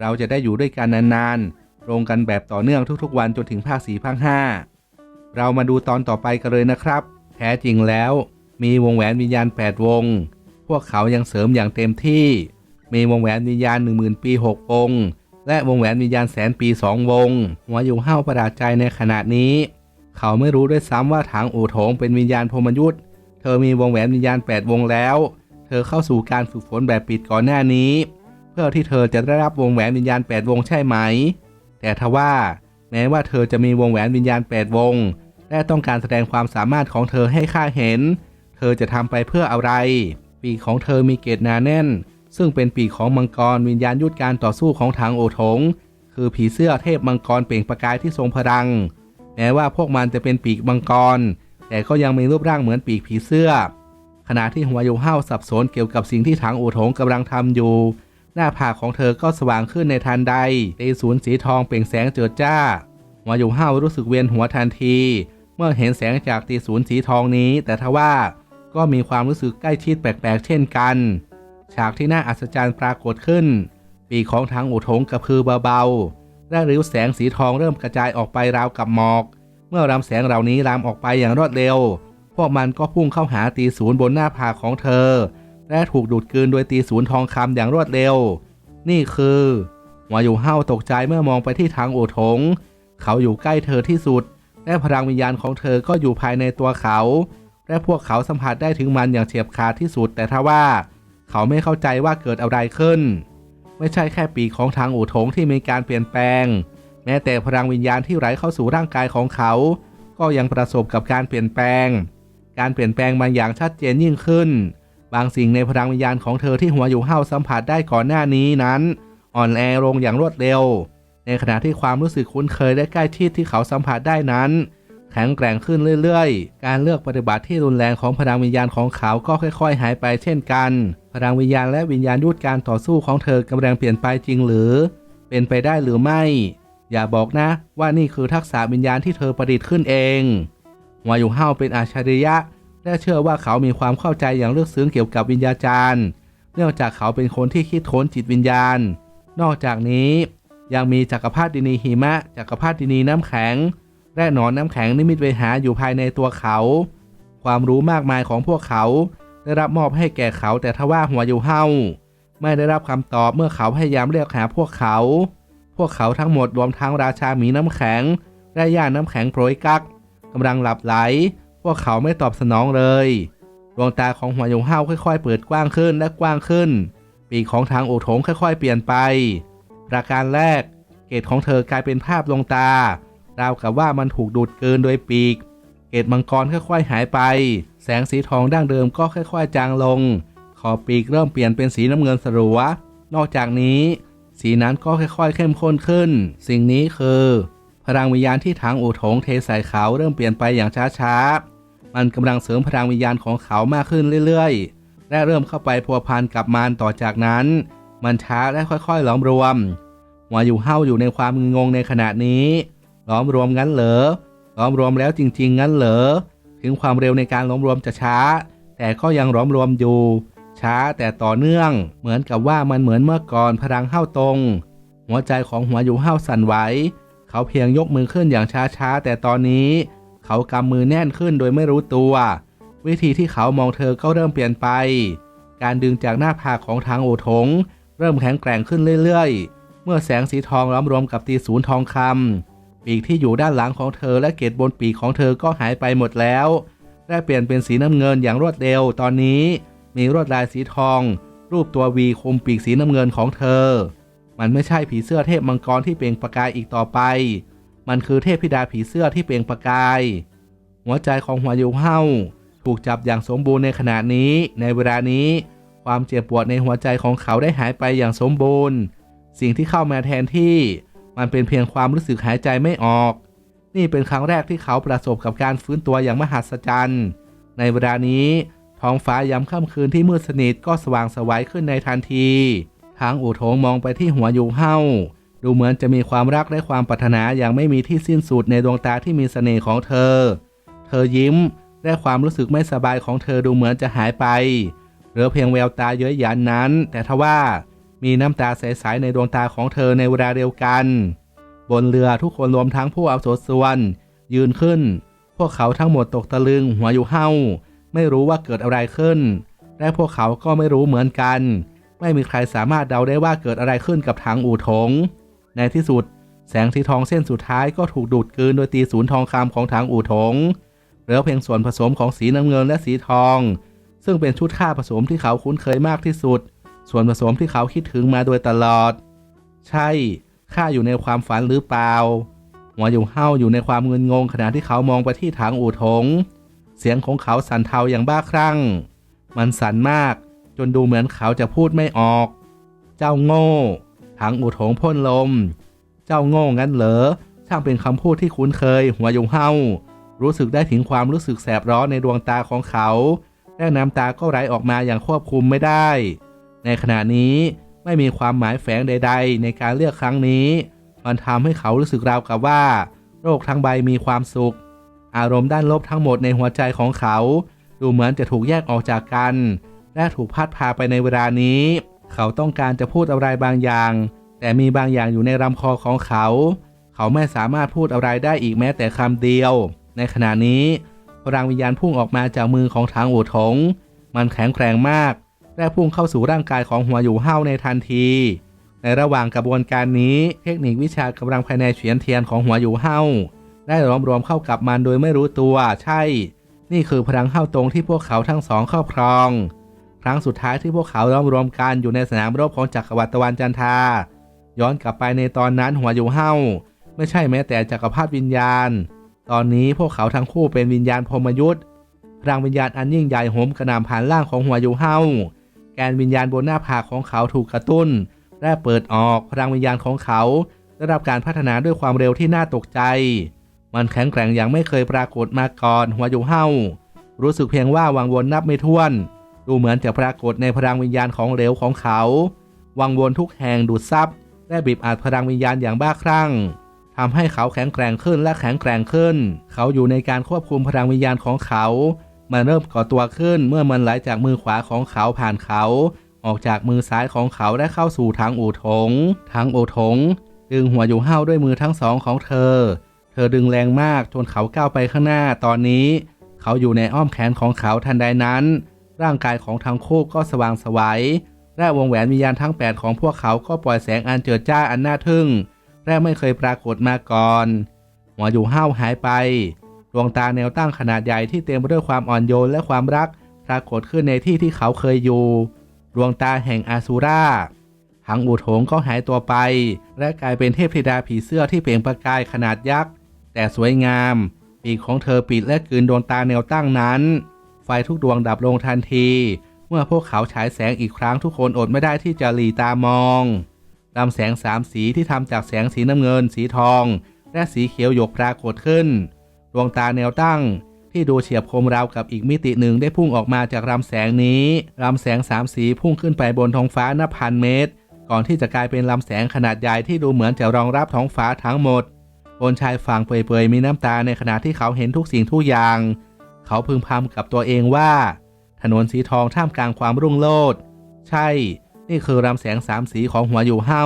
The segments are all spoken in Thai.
เราจะได้อยู่ด้วยกันนานๆลงกันแบบต่อเนื่องทุกๆวันจนถึงภาค4ภาค5 เรามาดูตอนต่อไปกันเลยนะครับ แท้จริงแล้ว มีวงแหวนวิญญาณ 8 วง พวกเขายังเสริมอย่างเต็มที่ มีวงแหวนวิญญาณ 10,000 ปี 6 วง และวงแหวนวิญญาณแสนปี 2 วง หัวอยู่ห้าวประหลาใจในขณะนี้ เขาไม่รู้ด้วยซ้ำว่าทางอูโถงเป็นวิญญาณพรมยุทธ์เธอมีวงแหวนวิญญาณ 8 วงแล้ว เธอเข้าสู่การฝึกฝนแบบปิดก่อนหน้านี้ พื่อที่เธอจะได้รับวงแหวนวิญญาณ 8 วงใช่ไหม แต่ทว่า แม้ว่าเธอจะมีวงแหวนวิญญาณ 8 วง และต้องการแสดงความสามารถของเธอให้ข้าเห็น เธอจะทำไปเพื่ออะไร ปีกของเธอมีเกตหนาแน่น ซึ่งเป็นปีกของมังกรวิญญาณยุทธการต่อสู้ของทางโอถงคือผีเสื้อเทพมังกรเปล่งประกายที่ทรงพลัง แม้ว่าพวกมันจะเป็นปีกมังกร แต่ก็ยังมีรูปร่างเหมือนปีกผีเสื้อ ขณะที่หัวโยห้าสับสนเกี่ยวกับสิ่งที่ทางโอถงกำลังทำอยู่ หน้าผากของเธอก็สว่างขึ้นในทันใดเตศูนย์สีทองเปล่งแสงเจิดจ้าหัวโยห้าวรู้สึกเวียนหัวทันที เมื่อเห็นแสงจากตีศูนย์สีทองนี้ แต่ทว่าก็มีความรู้สึกใกล้ชิดแปลกๆ เช่นกัน ฉากที่น่าอัศจรรย์ปรากฏขึ้น ปีของทางอุทงกระพือเบาๆและริ้วแสงสีทองเริ่มกระจายออกไปราวกับหมอก เมื่อรำแสงเหล่านี้ลามออกไปอย่างรวดเร็ว พวกมันก็พุ่งเข้าหาตีศูนย์บนหน้าผากของเธอ และถูกดูดกลืนโดยตีศูนย์ทองคำอย่างรวดเร็ว นี่คือวอยู่ห้าตกใจเมื่อมองไปที่ทางโอทง เขาอยู่ใกล้เธอที่สุด และพลังวิญญาณของเธอก็อยู่ภายในตัวเขา และพวกเขาสัมผัสได้ถึงมันอย่างเฉียบขาดที่สุด แต่ถ้าว่า เขาไม่เข้าใจว่าเกิดอะไรขึ้น ไม่ใช่แค่ปีกของทางอู่ถงที่มีการเปลี่ยนแปลง แม้แต่พลังวิญญาณที่ไหลเข้าสู่ร่างกายของเขา ก็ยังประสบกับการเปลี่ยนแปลง การเปลี่ยนแปลงบาอย่างชัดเจนยิ่งขึ้น บางสิ่งในพลังวิญญาณของเธอที่หัวอยู่เห้าสัมผัสได้ก่อนหน้านี้นั้น อ่อนแอลงอย่างรวดเร็ว ในขณะที่ความรู้สึกคุ้นเคยและใกล้ชิดที่เขาสัมผัสได้นั้น แข็งแกร่งขึ้นเรื่อยๆ การเลือกปฏิบัติที่รุนแรงของพลังวิญญาณของเขาก็ค่อย ๆ หายไปเช่นกัน พลังวิญญาณและวิญญาณยุทธการต่อสู้ของเธอกำลังเปลี่ยนไปจริงหรือ เป็นไปได้หรือไม่ อย่าบอกนะว่านี่คือทักษะวิญญาณที่เธอประดิษฐ์ขึ้นเองหัวอยู่ห้าเป็นอาชาริยะ และเชื่อว่าเขามีความเข้าใจอย่างลึกซึ้งเกี่ยวกับวิญญาจารย์ เนื่องจากเขาเป็นคนที่คิดค้นจิตวิญญาณ นอกจากนี้ยังมีจักรพรรดินีหิมะ จักรพรรดินีน้ำแข็ง และหนอนน้ำแข็งนิมิตเวหาอยู่ภายในตัวเขา ความรู้มากมายของพวกเขา ได้รับมอบให้แก่เขาแต่ทว่าหัวอยู่เฮาไม่ได้รับคำตอบเมื่อเขาพยายามเรียกหาพวกเขา พวกเขาทั้งหมดรวมทั้งราชาหมีน้ำแข็ง และย่าน้ำแข็งโปรยกักกำลังหลับไหล วกเขาไม่ตอบสนองเลย ดวงตาของหัวยู่เฮาค่อย ๆ เปิดกว้างขึ้นและกว้างขึ้น ปีกของทางโอถงค่อย ๆ เปลี่ยนไป ประการแรก เกตของเธอกลายเป็นภาพลวงตาราวกับว่ามันถูกดูดเกินโดยปีก เกตมังกรค่อย ๆ หายไป แสงสีทองดั้งเดิมก็ค่อย ๆ จางลง ขอบปีกเริ่มเปลี่ยนเป็นสีน้ำเงินสลัวนอกจากนี้ สีนั้นก็ค่อย ๆ เข้มข้นขึ้น สิ่งนี้คือ ลังวิญญาณที่ทางอู่ถงเทใส่เขาเริ่มเปลี่ยนไปอย่างช้าๆ มันกำลังเสริมพลังวิญญาณของเขามากขึ้นเรื่อยๆ และเริ่มเข้าไปพัวพันกับมันต่อจากนั้น มันช้าและค่อยๆหลอมรวมหัวอยู่เห้าอยู่ในความงงในขณะนี้ล้อมรวมงั้นเหรอล้อมรวมแล้วจริง ๆ งั้นเหรอ ถึงความเร็วในการล้อมรวมจะช้า แต่ก็ยังล้อมรวมอยู่ ช้าแต่ต่อเนื่อง เหมือนกับว่ามันเหมือนเมื่อก่อนพลังเห้าตรง หัวใจของหัวอยู่เห้าสั่นไหว เขาเพียงยกมือขึ้นอย่างช้าๆ แต่ตอนนี้ เขากำมือแน่นขึ้นโดยไม่รู้ตัว วิธีที่เขามองเธอก็เริ่มเปลี่ยนไป การดึงจากหน้าผากของทางโอถงเริ่มแข็งแกร่งขึ้นเรื่อยๆ เมื่อแสงสีทองล้อมรวมกับตีศูนย์ทองคำปีกที่อยู่ด้านหลังของเธอและเกตบนปีกของเธอก็หายไปหมดแล้วและเปลี่ยนเป็นสีน้ำเงินอย่างรวดเร็วตอนนี้ มีลวดลายสีทอง รูปตัววีคมปีกสีน้ำเงินของเธอ มันไม่ใช่ผีเสื้อเทพมังกรที่เปล่งประกายอีกต่อไป มันคือเทพธิดาผีเสื้อที่เปล่งประกาย หัวใจของหัวยูเฮาถูกจับอย่างสมบูรณ์ในขณะนี้ ในเวลานี้ ความเจ็บปวดในหัวใจของเขาได้หายไปอย่างสมบูรณ์ สิ่งที่เข้ามาแทนที่ มันเป็นเพียงความรู้สึกหายใจไม่ออก นี่เป็นครั้งแรกที่เขาประสบกับการฟื้นตัวอย่างมหัศจรรย์ ในเวลานี้ท้องฟ้ายามค่ำคืนที่มืดสนิทก็สว่างไสวัยขึ้นในทันที ทางอู่โถงมองไปที่หัวยูเฮาดูเหมือนจะมีความรักและความปรารถนาอย่างไม่มีที่สิ้นสุดในดวงตาที่มีเสน่ห์ของเธอ เธอยิ้ม และความรู้สึกไม่สบายของเธอดูเหมือนจะหายไป เหลือเพียงแววตาเย้ยหยันนั้น แต่ทว่ามีน้ำตาใสๆในดวงตาของเธอในเวลาเดียวกัน บนเรือทุกคนรวมทั้งผู้อาวุโสส่วนยืนขึ้น พวกเขาทั้งหมดตกตะลึงหัวอยู่เห้าไม่รู้ว่าเกิดอะไรขึ้น และพวกเขาก็ไม่รู้เหมือนกัน ไม่มีใครสามารถเดาได้ว่าเกิดอะไรขึ้นกับทางอู่ถง ในที่สุด แสงสีทองเส้นสุดท้ายก็ถูกดูดกลืนโดยตีศูนย์ทองคำของทางอู่ถงเหลือเพียงส่วนผสมของสีน้ำเงินและสีทอง ซึ่งเป็นชุดค่าผสมที่เขาคุ้นเคยมากที่สุด ส่วนผสมที่เขาคิดถึงมาโดยตลอด ใช่ข้าอยู่ในความฝันหรือเปล่าหัวอยู่เห้าอยู่ในความเงินงงขณะที่เขามองไปที่ทางอู่ถง เสียงของเขาสั่นเทาอย่างบ้าคลั่ง มันสั่นมาก จนดูเหมือนเขาจะพูดไม่ออก เจ้าโง่ทางอู่ถงพ่นลม เจ้าโง่งั้นเหรอ ช่างเป็นคำพูดที่คุ้นเคย หัวยุงเฮารู้สึกได้ถึงความรู้สึกแสบร้อนในดวงตาของเขาและน้ำตาก็ไหลออกมาอย่างควบคุมไม่ได้ ในขณะนี้ไม่มีความหมายแฝงใด ๆ ในการเลือกครั้งนี้ มันทำให้เขารู้สึกราวกับว่าโลกทั้งใบมีความสุข อารมณ์ด้านลบทั้งหมดในหัวใจของเขา ดูเหมือนจะถูกแยกออกจากกัน และถูกพัดพาไปในเวลานี้ เขาต้องการจะพูดอะไรบางอย่าง แต่มีบางอย่างอยู่ในลำคอของเขา เขาไม่สามารถพูดอะไรได้อีกแม้แต่คำเดียว ในขณะนี้พลังวิญญาณพุ่งออกมาจากมือของทางอูถง มันแข็งแกร่งมาก และพุ่งเข้าสู่ร่างกายของหัวอยู่เห้าในทันที ในระหว่างกระบวนการนี้เทคนิควิชากำลังภายในเฉียนเทียนของหัวอยู่เห้าได้รวมรวมเข้ากับมันโดยไม่รู้ตัว ใช่ นี่คือพลังเข้าตรงที่พวกเขาทั้งสองครอบครอง ครั้งสุดท้ายที่พวกเขารวมรวมกันอยู่ในสนามรบของจักรวรรดิตะวันจันทราย้อนกลับไปในตอนนั้นหัวอยู่เห้าไม่ใช่แม้แต่จักรพรรดิวิญญาณ ตอนนี้พวกเขาทั้งคู่เป็นวิญญาณพรมยุทธ์พลังวิญญาณอันยิ่งใหญ่โหมกระหน่ำผ่านร่างของหัวอยู่เห้าแกนวิญญาณบนหน้าผากของเขาถูกกระตุ้น และเปิดออกพลังวิญญาณของเขาได้รับการพัฒนาด้วยความเร็วที่น่าตกใจ มันแข็งแกร่งอย่างไม่เคยปรากฏมาก่อนหัวอยู่เห้ารู้สึกเพียงว่าวังวนนับไม่ถ้วน ดูเหมือนจะปรากฏในพลังวิญญาณของเหลวของเขา วังวนทุกแห่งดูดซับและบีบอัดพลังวิญญาณอย่างบ้าคลั่งทำให้เขาแข็งแกร่งขึ้นและแข็งแกร่งขึ้น เขาอยู่ในการควบคุมพลังวิญญาณของเขา มันเริ่มก่อตัวขึ้นเมื่อมันไหลจากมือขวาของเขาผ่านเขา ออกจากมือซ้ายของเขาและเข้าสู่ทางอูถงทางอูถง ดึงหัวอยู่ห้าวด้วยมือทั้งสองของเธอ เธอดึงแรงมากจนเขาก้าวไปข้างหน้าตอนนี้ เขาอยู่ในอ้อมแขนของเขาทันใดนั้น ร่างกายของทั้งคู่ก็สว่างสวัยและวงแหวนวิญญาณทั้ง 8 ของพวกเขาก็ปล่อยแสงอันเจิดจ้าอันน่าทึ่ง และไม่เคยปรากฏมาก่อน หัวอยู่ห้าวหายไป ดวงตาแนวตั้งขนาดใหญ่ที่เต็มไปด้วยความอ่อนโยนและความรัก ปรากฏขึ้นในที่ที่เขาเคยอยู่ ดวงตาแห่งอาซูราหังอูโถงก็หายตัวไป และกลายเป็นเทพธิดาผีเสื้อที่เปล่งประกายขนาดยักษ์ แต่สวยงาม ปีกของเธอปิดและกลืนดวงตาแนวตั้งนั้น ไฟทุกดวงดับลงทันที เมื่อพวกเขาฉายแสงอีกครั้งทุกคนอดไม่ได้ที่จะหลีตามองลำแสงสามสีที่ทำจากแสงสีน้ำเงิน สีทอง และสีเขียวหยกปรากฏขึ้น ดวงตาแนวตั้ง ที่ดูเฉียบคมราวกับอีกมิติหนึ่งได้พุ่งออกมาจากลำแสงนี้ลำแสงสามสีพุ่งขึ้นไปบนท้องฟ้านับพันเมตร ก่อนที่จะกลายเป็นลำแสงขนาดใหญ่ที่ดูเหมือนจะรองรับท้องฟ้าทั้งหมดบนชายฝั่งเปื่อยๆมีน้ำตาในขณะที่เขาเห็นทุกสิ่งทุกอย่าง เขาพึงพำกับตัวเองว่า ถนนสีทองท่ามกลางความรุ่งโรจน์ใช่ นี่คือลำแสงสามสีของหัวอยู่เห้า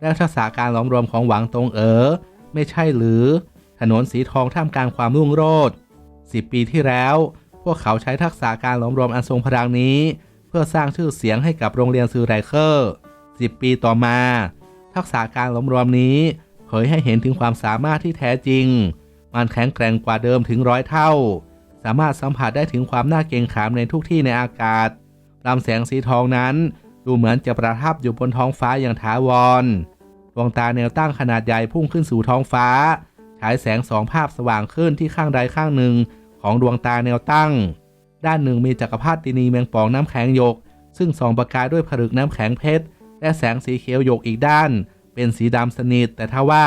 และทักษะการล้อมรวมของหวังตรงเอ๋อไม่ใช่หรือ ถนนสีทองท่ามกลางความรุ่งโรจน์สิบปีที่แล้ว พวกเขาใช้ทักษะการล้อมรวมอันทรงพลังนี้ เพื่อสร้างชื่อเสียงให้กับโรงเรียนซูไรเคอร์สิบปีต่อมา ทักษะการล้อมรวมนี้เผยให้เห็นถึงความสามารถที่แท้จริง มันแข็งแกร่งกว่าเดิมถึงร้อยเท่า สามารถสัมผัสได้ถึงความน่าเกรงขามในทุกที่ในอากาศลำแสงสีทองนั้น ดูเหมือนจะประทับอยู่บนท้องฟ้าอย่างถาวร ดวงตาแนวตั้งขนาดใหญ่พุ่งขึ้นสู่ท้องฟ้า ฉายแสงสองภาพสว่างขึ้นที่ข้างใดข้างหนึ่งของดวงตาแนวตั้ง ด้านหนึ่งมีจักรพรรดินีแมงป่องน้ำแข็งหยก ซึ่งส่องประกายด้วยผลึกน้ำแข็งเพชร และแสงสีเขียวหยกอีกด้าน เป็นสีดำสนิทแต่ถ้าว่า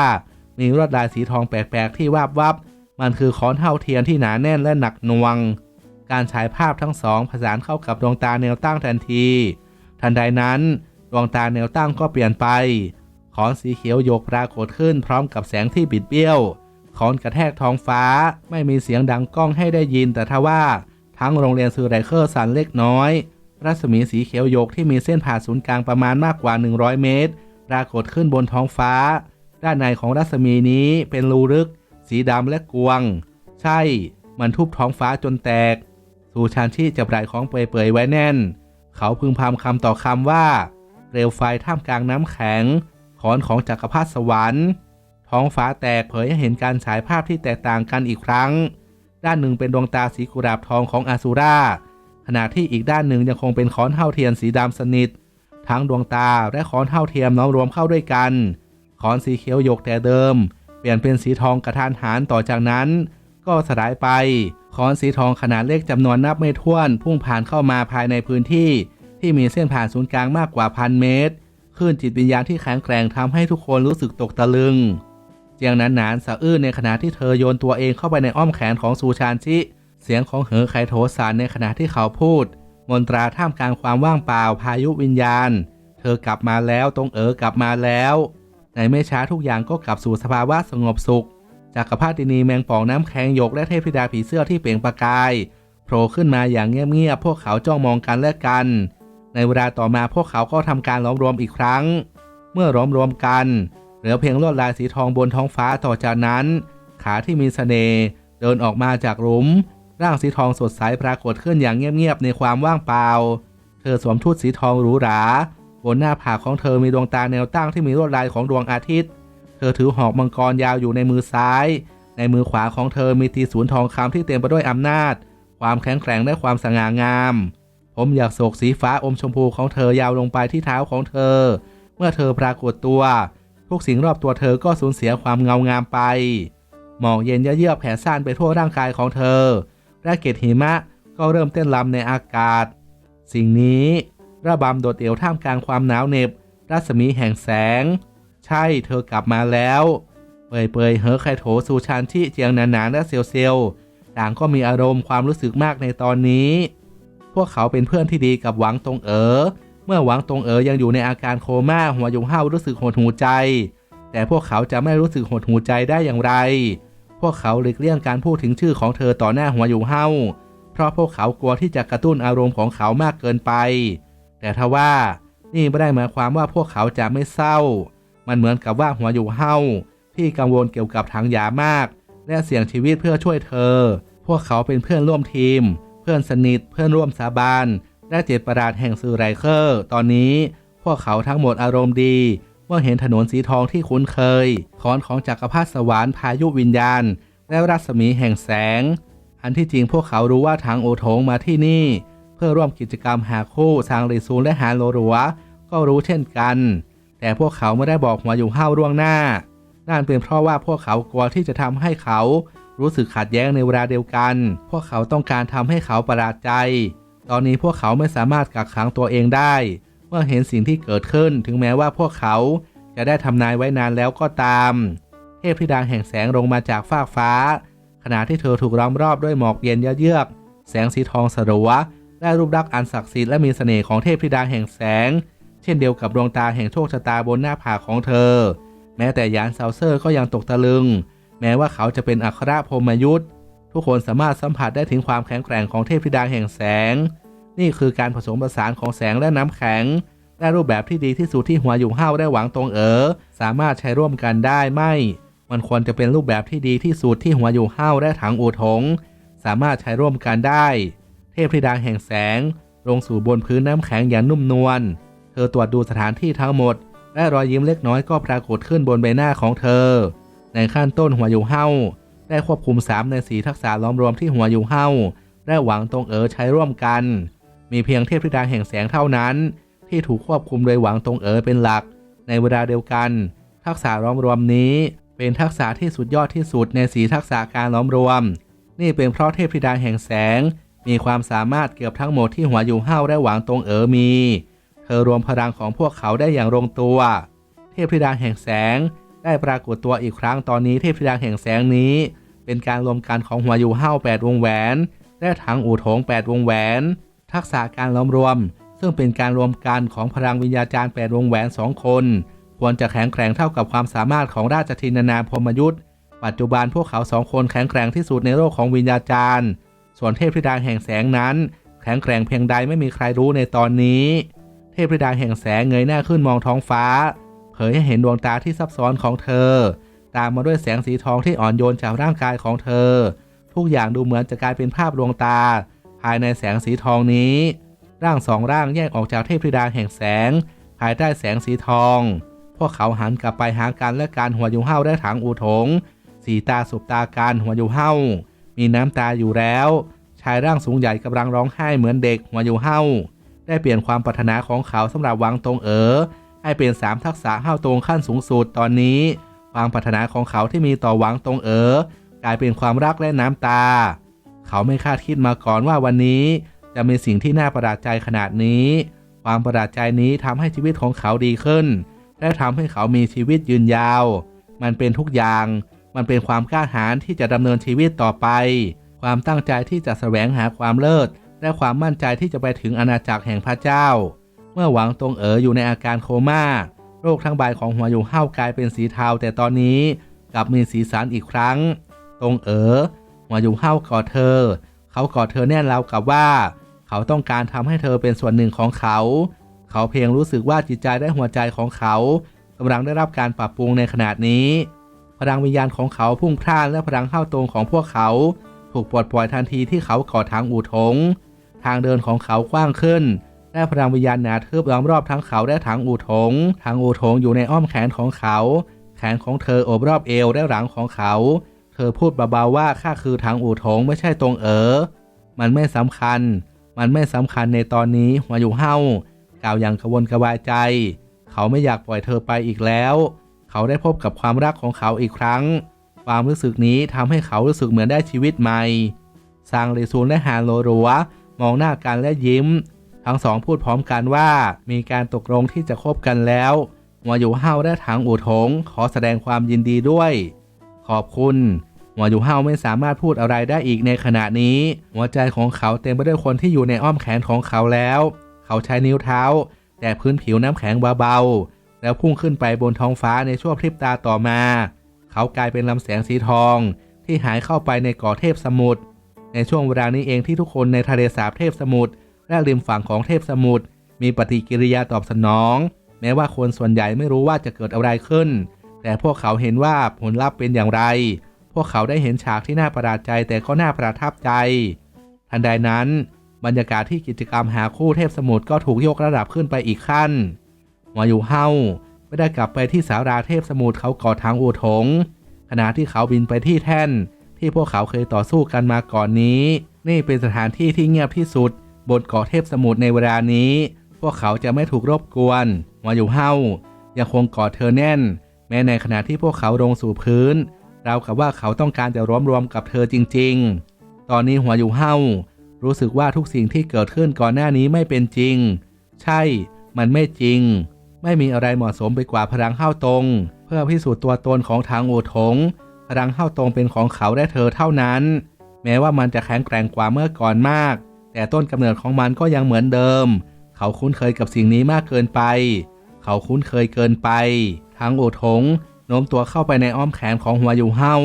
มีลวดลายสีทองแปลกๆที่วาบวับ มันคือค้อนเท่าเทียนที่หนาแน่นและหนักหน่วง การฉายภาพทั้งสองผสานเข้ากับดวงตาแนวตั้งทันที ทันใดนั้น ดวงตาแนวตั้งก็เปลี่ยนไปขอนสีเขียวโยกปรากฏขึ้นพร้อมกับแสงที่บิดเบี้ยวขอนกระแทกท้องฟ้า ไม่มีเสียงดังก้องให้ได้ยินแต่ทว่า ทั้งโรงเรียนซูไรเคอร์สันเล็กน้อย รัศมีสีเขียวโยกที่มีเส้นผ่าศูนย์กลางประมาณมากกว่า 100 เมตร ปรากฏขึ้นบนท้องฟ้า ด้านในของรัศมีนี้เป็นรูลึก สีดำและกวง ใช่ มันทุบท้องฟ้าจนแตก สูชานชีจับไหล่ของเปยๆไว้แน่น เขาพึงพำคำต่อคำว่า เปลวไฟท่ามกลางน้ำแข็งขอนของจักรพรรดิสวรรค์ ท้องฟ้าแตกเผยให้เห็นการฉายภาพที่แตกต่างกันอีกครั้ง ด้านหนึ่งเป็นดวงตาสีกุหลาบทองของอาซูราขณะที่อีกด้านหนึ่งยังคงเป็นค้อนเท่าเทียมสีดำสนิท ทั้งดวงตาและค้อนเท่าเทียมน้อมรวมเข้าด้วยกันค้อนสีเขียวหยกแต่เดิม ปลี่ยนเป็นสีทองกระทานหันต่อจากนั้น ก็สลายไปค้อนสีทองขนาดเล็กจำนวนนับไม่ถ้วน พุ่งผ่านเข้ามาภายในพื้นที่ ที่มีเส้นผ่านศูนย์กลางมากกว่าพันเมตรคลื่นจิตวิญญาณที่แข็งแกร่งทำให้ทุกคนรู้สึกตกตะลึง เจียงนั้นนานสะอื้นในขณะที่เธอโยนตัวเองเข้าไปในอ้อมแขนของซูชานชิ เสียงของเหอไคโถสานในขณะที่เขาพูด มนตราท่ามกลางความว่างเปล่าพายุวิญญาณ เธอกลับมาแล้วตรงเอ๋อกลับมาแล้ว ในไม่ช้าทุกอย่างก็กลับสู่สภาวะสงบสุขจากกรพาดินีแมงป่องน้ำแข็งยกและเทพธิดาผีเสื้อที่เปล่งประกายโผล่ขึ้นมาอย่างเงียบๆพวกเขาจ้องมองกันและกัน ในเวลาต่อมาพวกเขาก็ทำการล้อมรวมอีกครั้ง เมื่อล้อมรวมกันเหลือเพียงลวดลายสีทองบนท้องฟ้าต่อจากนั้น ขาที่มีสเสน่ห์เดินออกมาจากหลุม ร่างสีทองสดใสปรากฏขึ้นอย่างเงียบๆในความว่างเปล่า เธอสวมชุดสีทองหรูหรา บนหน้าผากของเธอมีดวงตาแนวตั้งที่มีลวดลายของดวงอาทิตย์ เธอถือหอกมังกรยาวอยู่ในมือซ้าย ในมือขวาของเธอมีตีศูนย์ทองคำที่เต็มไปด้วยอำนาจ ความแข็งแกร่งและความสง่างาม ผมอยากโศกสีฟ้าอมชมพูของเธอยาวลงไปที่เท้าของเธอ เมื่อเธอปรากฏตัว ทุกสิ่งรอบตัวเธอก็สูญเสียความเงางามไป หมอกเย็นเยือกแผ่ซ่านไปทั่วร่างกายของเธอและเกล็ดหิมะก็เริ่มเต้นรำในอากาศ สิ่งนี้ ระบำโดดเดี่ยวท่ามกลางความหนาวเหน็บ รัศมีแห่งแสง ใช่เธอกลับมาแล้ว เปยเปยเหอไคโถซูชานที่เจียงหนาๆและเซียวเซียวต่างก็มีอารมณ์ความรู้สึกมากในตอนนี้ พวกเขาเป็นเพื่อนที่ดีกับหวังตงเอ๋อเมื่อหวังตงเอ๋อยังอยู่ในอาการโคม่าหัวยุงห้าวรู้สึกหดหูใจ แต่พวกเขาจะไม่รู้สึกหดหูใจได้อย่างไร พวกเขาหลีกเลี่ยงการพูดถึงชื่อของเธอต่อหน้าหัวยุงห้าวเพราะพวกเขากลัวที่จะกระตุ้นอารมณ์ของเขามากเกินไป แต่ทว่านี่ไม่ได้หมายความว่าพวกเขาจะไม่เศร้า มันเหมือนกับว่าหัวอยู่เฮาที่กังวลเกี่ยวกับถังยามาก และเสี่ยงชีวิตเพื่อช่วยเธอ พวกเขาเป็นเพื่อนร่วมทีม เพื่อนสนิท เพื่อนร่วมสาบานและเจ็ดประหลาดแห่งสื่อไรเคอร์ ตอนนี้ พวกเขาทั้งหมดอารมณ์ดี เมื่อเห็นถนนสีทองที่คุ้นเคยคอนของจักรพรรดิสวรรค์พายุวิญญาณ และรัศมีแห่งแสง อันที่จริงพวกเขารู้ว่าทางโอโถงมาที่นี่ เพื่อร่วมกิจกรรมหาคู่ซางริซูนและหาโลรัว ก็รู้เช่นกัน แต่พวกเขาไม่ได้บอกหัวอยู่ห้าวร่วงหน้า นั่นเป็นเพราะว่าพวกเขากลัวที่จะทำให้เขารู้สึกขัดแย้งในเวลาเดียวกัน พวกเขาต้องการทำให้เขาประหลาดใจ ตอนนี้พวกเขาไม่สามารถกักขังตัวเองได้ เมื่อเห็นสิ่งที่เกิดขึ้น ถึงแม้ว่าพวกเขาจะได้ทำนายไว้นานแล้วก็ตาม เทพธิดาแห่งแสงลงมาจากฟากฟ้า ขณะที่เธอถูกล้อมรอบด้วยหมอกเย็นเยือก แสงสีทองสลัว และรูปลักษณ์อันศักดิ์สิทธิ์และมีเสน่ห์ของเทพธิดาแห่งแสง เช่นเดียวกับดวงตาแห่งโชคชะตาบนหน้าผากของเธอ แม้แต่ยานเซาเซอร์ก็ยังตกตะลึง แม้ว่าเขาจะเป็นอัครพรหมยุทธ์ทุกคนสามารถสัมผัสได้ถึงความแข็งแกร่งของเทพธิดาแห่งแสง นี่คือการผสมผสานของแสงและน้ำแข็งและรูปแบบที่ดีที่สุดที่หัวอยู่งห้าได้หวังตรงเอ๋อสามารถใช้ร่วมกันได้ไหมมันควรจะเป็นรูปแบบที่ดีที่สุดที่หัวอยู่งห้าวและถังอูถง สามารถใช้ร่วมกันได้ เทพธิดาแห่งแสง ลงสู่บนพื้นน้ำแข็งอย่างนุ่มนวล เธอตรวจดูสถานที่ทั้งหมด และรอยยิ้มเล็กน้อยก็ปรากฏขึ้นบนใบหน้าของเธอ ในขั้นต้นหัวอยู่เฮาได้ควบคุม 3 ในสีทักษะล้อมรวมที่หัวอยู่เฮาและหวังตรงเอ๋อใช้ร่วมกัน มีเพียงเทพธิดาแห่งแสงเท่านั้น ที่ถูกควบคุมโดยหวังตรงเอ๋อเป็นหลัก ในเวลาเดียวกัน ทักษะล้อมรวมนี้ เป็นทักษะที่สุดยอดที่สุดในสีทักษะการล้อมรวม นี่เป็นเพราะเทพธิดาแห่งแสง มีความสามารถเกือบทั้งหมดที่หัวอยู่เฮาและหวังตรงเอ๋อมี เธอรวมพลังของพวกเขาได้อย่างลงตัว เทพธิดาแห่งแสง ได้ปรากฏตัวอีกครั้งตอนนี้เทพธิดาแห่งแสงนี้ เป็นการรวมกันของหัวอยู่เห้าแปดวงแหวน และถังอู่ถงแปดวงแหวน ทักษะการล้อมรวม ซึ่งเป็นการรวมกันของพลังวิญญาจารย์แปดวงแหวนสองคน ควรจะแข็งแกร่งเท่ากับความสามารถของราชธินานาพรมยุทธ์ปัจจุบันพวกเขาสองคนแข็งแกร่งที่สุดในโลกของวิญญาจารย์ ส่วนเทพธิดาแห่งแสงนั้นแข็งแกร่งเพียงใดไม่มีใครรู้ในตอนนี้ เทพธิดาแห่งแสงเงยหน้าขึ้นมองท้องฟ้า เผยให้เห็นดวงตาที่ซับซ้อนของเธอ ตามมาด้วยแสงสีทองที่อ่อนโยนจากร่างกายของเธอ ทุกอย่างดูเหมือนจะกลายเป็นภาพดวงตา ภายในแสงสีทองนี้ ร่างสองร่างแยกออกจากเทพธิดาแห่งแสง ภายใต้แสงสีทอง พวกเขาหันกลับไปหากันและการหัวยูเห่าได้ถังอูถง สีตาสุบตาการหัวยูเห่า มีน้ำตาอยู่แล้ว ชายร่างสูงใหญ่กำลังร้องไห้เหมือนเด็กหัวยูเห่าได้เปลี่ยนความปรารถนาของเขาสำหรับวังตรงเอ๋อให้เป็นสามทักษะห้าวตรงขั้นสูงสุดตอนนี้ ความปรารถนาของเขาที่มีต่อหวังตรงเอ๋อกลายเป็นความรักและน้ำตา เขาไม่คาดคิดมาก่อนว่าวันนี้จะมีสิ่งที่น่าประหลาดใจขนาดนี้ ความประหลาดใจนี้ทำให้ชีวิตของเขาดีขึ้น และทำให้เขามีชีวิตยืนยาว มันเป็นทุกอย่าง มันเป็นความกล้าหาญที่จะดำเนินชีวิตต่อไป ความตั้งใจที่จะแสวงหาความเลิศ และความมั่นใจที่จะไปถึงอาณาจักรแห่งพระเจ้า เมื่อหวังตรงเอ๋ออยู่ในอาการโคม่า โรคทั้งใบของหัวอยู่เห้ากลายเป็นสีเทาแต่ตอนนี้กลับมีสีสันอีกครั้ง ตรงเอ๋อหัวอยู่เห้ากอดเธอ เขากอดเธอแน่นราวกับว่า เขาต้องการทำให้เธอเป็นส่วนหนึ่งของเขา เขาเพียงรู้สึกว่าจิตใจและหัวใจของเขากำลังได้รับการปรับปรุงในขณะนี้ พลังวิญญาณของเขาพุ่งพล่านและพลังเข้าตรงของพวกเขา ถูกปลดปล่อยทันทีที่เขากอดทางอู่ถงทางเดินของเขากว้างขึ้น และพลังวิญญาณหนาทึบล้อมรอบทั้งเขาและทางอู่ถงทางอู่ถงอยู่ในอ้อมแขนของเขา แขนของเธอโอบรอบเอวและหลังของเขา เธอพูดเบาๆว่าข้าคือทางอู่ถงไม่ใช่ตรงเอ๋อมันไม่สำคัญ มันไม่สำคัญในตอนนี้หัวอยู่เฮ้ากล่าวอย่างกระวนกระวายใจ เขาไม่อยากปล่อยเธอไปอีกแล้ว เขาได้พบกับความรักของเขาอีกครั้ง ความรู้สึกนี้ทำให้เขารู้สึกเหมือนได้ชีวิตใหม่ซางเลซูนและฮานโลรัวมองหน้ากันและยิ้ม ทั้งสองพูดพร้อมกันว่ามีการตกลงที่จะคบกันแล้วหัวอยู่เฮาและถังอู่ถงขอแสดงความยินดีด้วย ขอบคุณหัวอยู่เฮาไม่สามารถพูดอะไรได้อีกในขณะนี้ หัวใจของเขาเต็มไปด้วยคนที่อยู่ในอ้อมแขนของเขาแล้ว เขาใช้นิ้วเท้า แต่พื้นผิวน้ำแข็งเบาๆ แล้วพุ่งขึ้นไปบนท้องฟ้าในช่วงพริบตาต่อมา เขากลายเป็นลำแสงสีทอง ที่หายเข้าไปในเกาะเทพสมุทรในช่วงเวลานี้เองที่ทุกคนในทะเลสาบเทพสมุทรและริมฝั่งของเทพสมุทรมีปฏิกิริยาตอบสนอง แม้ว่าคนส่วนใหญ่ไม่รู้ว่าจะเกิดอะไรขึ้น แต่พวกเขาเห็นว่าผลลัพธ์เป็นอย่างไร พวกเขาได้เห็นฉากที่น่าประหลาดใจแต่ก็น่าประทับใจ ทันใดนั้น บรรยากาศที่กิจกรรมหาคู่เทพสมุทรก็ถูกยกระดับขึ้นไปอีกขั้น วาอยู่เฮาไม่ได้กลับไปที่สาราเทพสมุทรเขาก่อทางอูถง ขณะที่เขาบินไปที่แท่น ที่พวกเขาเคยต่อสู้กันมาก่อนนี้ นี่เป็นสถานที่ที่เงียบที่สุด บนเกาะเทพสมุทรในเวลานี้ พวกเขาจะไม่ถูกรบกวนวาอยู่เฮายังคงกอดเธอแน่น แม้ในขณะที่พวกเขาลงสู่พื้นราวกับว่าเขาต้องการจะร้อมรวมกับเธอจริง ๆ ตอนนี้หัวอยู่เฮารู้สึกว่าทุกสิ่งที่เกิดขึ้นก่อนหน้านี้ไม่เป็นจริง ใช่ มันไม่จริง ไม่มีอะไรเหมาะสมไปกว่าพลังเข้าตรงเพื่อพิสูจน์ตัวตนของทางโอูถงพลังเข้าตรงเป็นของเขาและเธอเท่านั้น แม้ว่ามันจะแข็งแกร่งกว่าเมื่อก่อนมาก แต่ต้นกำเนิดของมันก็ยังเหมือนเดิม เขาคุ้นเคยกับสิ่งนี้มากเกินไป เขาคุ้นเคยเกินไป ทางโอูถงโน้มตัวเข้าไปในอ้อมแขนของหัวอยู่เฮา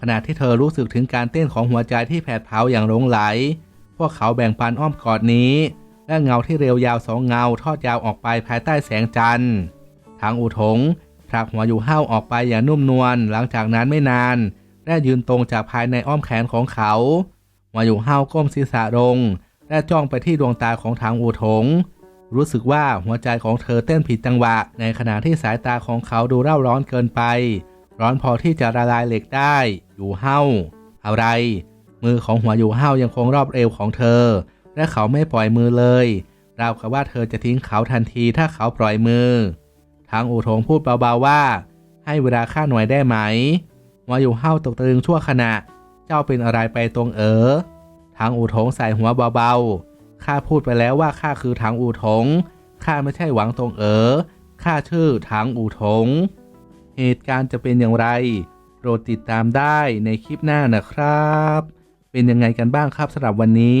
ขณะที่เธอรู้สึกถึงการเต้นของหัวใจที่แผดเผาอย่างหลงไหล พวกเขาแบ่งปันอ้อมกอดนี้ และเงาที่เรียวยาวสองเงาทอดยาวออกไปภายใต้แสงจันทร์ ทางอูถงผลักหัวอยู่เห้าออกไปอย่างนุ่มนวลหลังจากนั้นไม่นานและยืนตรงจากภายในอ้อมแขนของเขาหัวอยู่เห้าก้มศีรษะลงและจ้องไปที่ดวงตาของทางอูถง รู้สึกว่าหัวใจของเธอเต้นผิดจังหวะ ในขณะที่สายตาของเขาดูเร่าร้อนเกินไป ร้อนพอที่จะละลายเหล็กได้ อยู่เห้า อะไร มือของหัวอยู่เห้ายังคงรอบเอวของเธอ และเขาไม่ปล่อยมือเลยราวกับว่าเธอจะทิ้งเขาทันทีถ้าเขาปล่อยมือ ทางอู่ถงพูดเบาๆว่า ให้เวลาค่าหน่วยได้ไหมหัวอยู่เห้าตกตะลึงชั่วขณะ เจ้าเป็นอะไรไปตรงเอ๋อทางอู่ถงใส่หัวเบาๆข้าพูดไปแล้วว่าข้าคือทางอู่ถงข้าไม่ใช่หวังตรงเอ๋อข้าชื่อถังอูถงเหตุการณ์จะเป็นอย่างไรโปรดติดตามได้ในคลิปหน้านะครับ เป็นยังไงกันบ้างครับสำหรับวันนี้